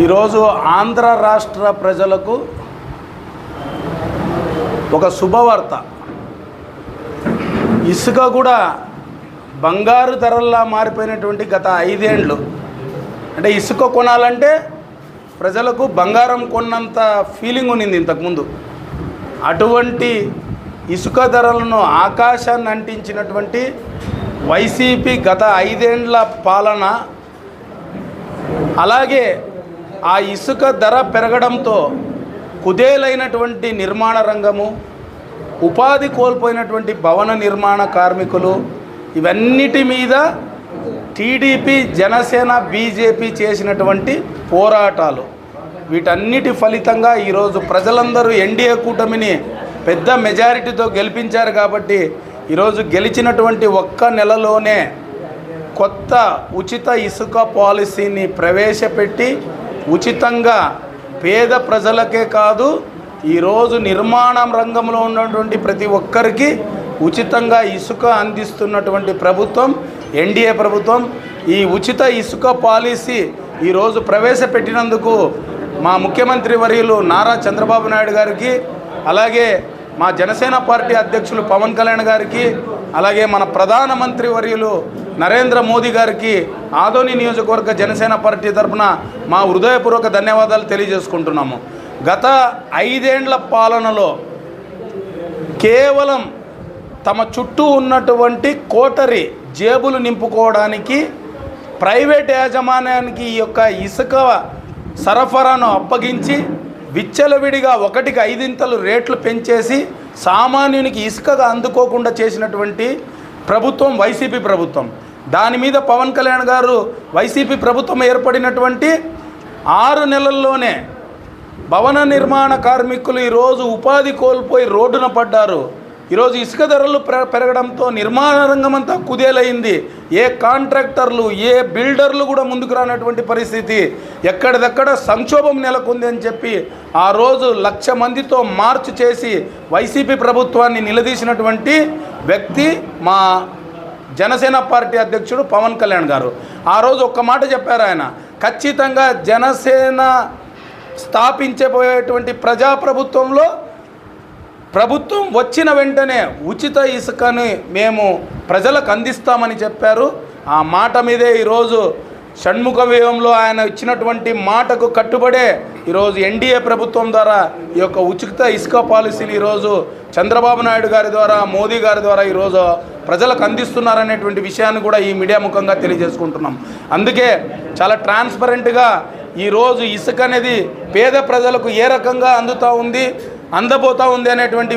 ఈరోజు ఆంధ్ర రాష్ట్ర ప్రజలకు ఒక శుభవార్త. ఇసుక కూడా బంగారు ధరల్లా మారిపోయినటువంటి గత ఐదేండ్లు. అంటే ఇసుక కొనాలంటే ప్రజలకు బంగారం కొన్నంత ఫీలింగ్ ఉన్నింది ఇంతకుముందు. అటువంటి ఇసుక ధరలను ఆకాశాన్ని అంటించినటువంటి వైసీపీ గత ఐదేండ్ల పాలన అలాగే ఆ ఇసుక ధర పెరగడంతో కుదేలైనటువంటి నిర్మాణ రంగము ఉపాధి కోల్పోయినటువంటి భవన నిర్మాణ కార్మికులు ఇవన్నిటి మీద టీడీపీ జనసేన బీజేపీ చేసినటువంటి పోరాటాలు. వీటన్నిటి ఫలితంగా ఈరోజు ప్రజలందరూ ఎన్డీఏ కూటమిని పెద్ద మెజారిటీతో గెలిపించారు కాబట్టి ఈరోజు గెలిచినటువంటి ఒక్క నెలలోనే కొత్త ఉచిత ఇసుక పాలసీని ప్రవేశపెట్టి ఉచితంగా పేద ప్రజలకే కాదు ఈరోజు నిర్మాణం రంగంలో ఉన్నటువంటి ప్రతి ఒక్కరికి ఉచితంగా ఇసుక అందిస్తున్నటువంటి ప్రభుత్వం ఎన్డీఏ ప్రభుత్వం ఈ ఉచిత ఇసుక పాలసీ ఈరోజు ప్రవేశపెట్టినందుకు మా ముఖ్యమంత్రి వర్యులు నారా చంద్రబాబు నాయుడు గారికి అలాగే మా జనసేన పార్టీ అధ్యక్షులు పవన్ కళ్యాణ్ గారికి అలాగే మన ప్రధానమంత్రి వర్యులు నరేంద్ర మోదీ గారికి ఆదోని నియోజకవర్గ జనసేన పార్టీ తరఫున మా హృదయపూర్వక ధన్యవాదాలు తెలియజేసుకుంటున్నాము. గత ఐదేండ్ల పాలనలో కేవలం తమ చుట్టూ ఉన్నటువంటి కోటరి జేబులు నింపుకోవడానికి ప్రైవేట్ యాజమాన్యానికి ఈ యొక్క ఇసుక సరఫరాను అప్పగించి విచ్చలవిడిగా ఒకటికి ఐదింతలు రేట్లు పెంచేసి సామాన్యునికి ఇసుకగా అందుకోకుండా చేసినటువంటి ప్రభుత్వం వైసీపీ ప్రభుత్వం. దాని మీద పవన్ కళ్యాణ్ గారు వైసీపీ ప్రభుత్వం ఏర్పడినటువంటి ఆరు నెలల్లోనే భవన నిర్మాణ కార్మికులు ఈరోజు ఉపాధి కోల్పోయి రోడ్డున పడ్డారు. ఈరోజు ఇసుక ధరలు పెరగడంతో నిర్మాణ రంగం అంతా కుదేలైంది. ఏ కాంట్రాక్టర్లు ఏ బిల్డర్లు కూడా ముందుకు రానటువంటి పరిస్థితి. ఎక్కడిదక్కడ సంక్షోభం నెలకొంది అని చెప్పి ఆ రోజు లక్ష మందితో మార్చ్ చేసి వైసీపీ ప్రభుత్వాన్ని నిలదీసినటువంటి వ్యక్తి మా జనసేన పార్టీ అధ్యక్షుడు పవన్ కళ్యాణ్ గారు. ఆ రోజు ఒక్క మాట చెప్పారు ఆయన. ఖచ్చితంగా జనసేన స్థాపించబోయేటువంటి ప్రజాప్రభుత్వంలో ప్రభుత్వం వచ్చిన వెంటనే ఉచిత ఇసుకని మేము ప్రజలకు అందిస్తామని చెప్పారు. ఆ మాట మీదే ఈరోజు షణ్ముఖ వ్యూహంలో ఆయన ఇచ్చినటువంటి మాటకు కట్టుబడే ఈరోజు ఎన్డీఏ ప్రభుత్వం ద్వారా ఈ యొక్క ఉచిత ఇసుక పాలసీని ఈరోజు చంద్రబాబు నాయుడు గారి ద్వారా మోదీ గారి ద్వారా ఈరోజు ప్రజలకు అందిస్తున్నారనేటువంటి విషయాన్ని కూడా ఈ మీడియా ముఖంగా తెలియజేసుకుంటున్నాం. అందుకే చాలా ట్రాన్స్పరెంట్గా ఈరోజు ఇసుక అనేది పేద ప్రజలకు ఏ రకంగా అందుతూ ఉంది? అందబోతా ఉంది అనేటువంటి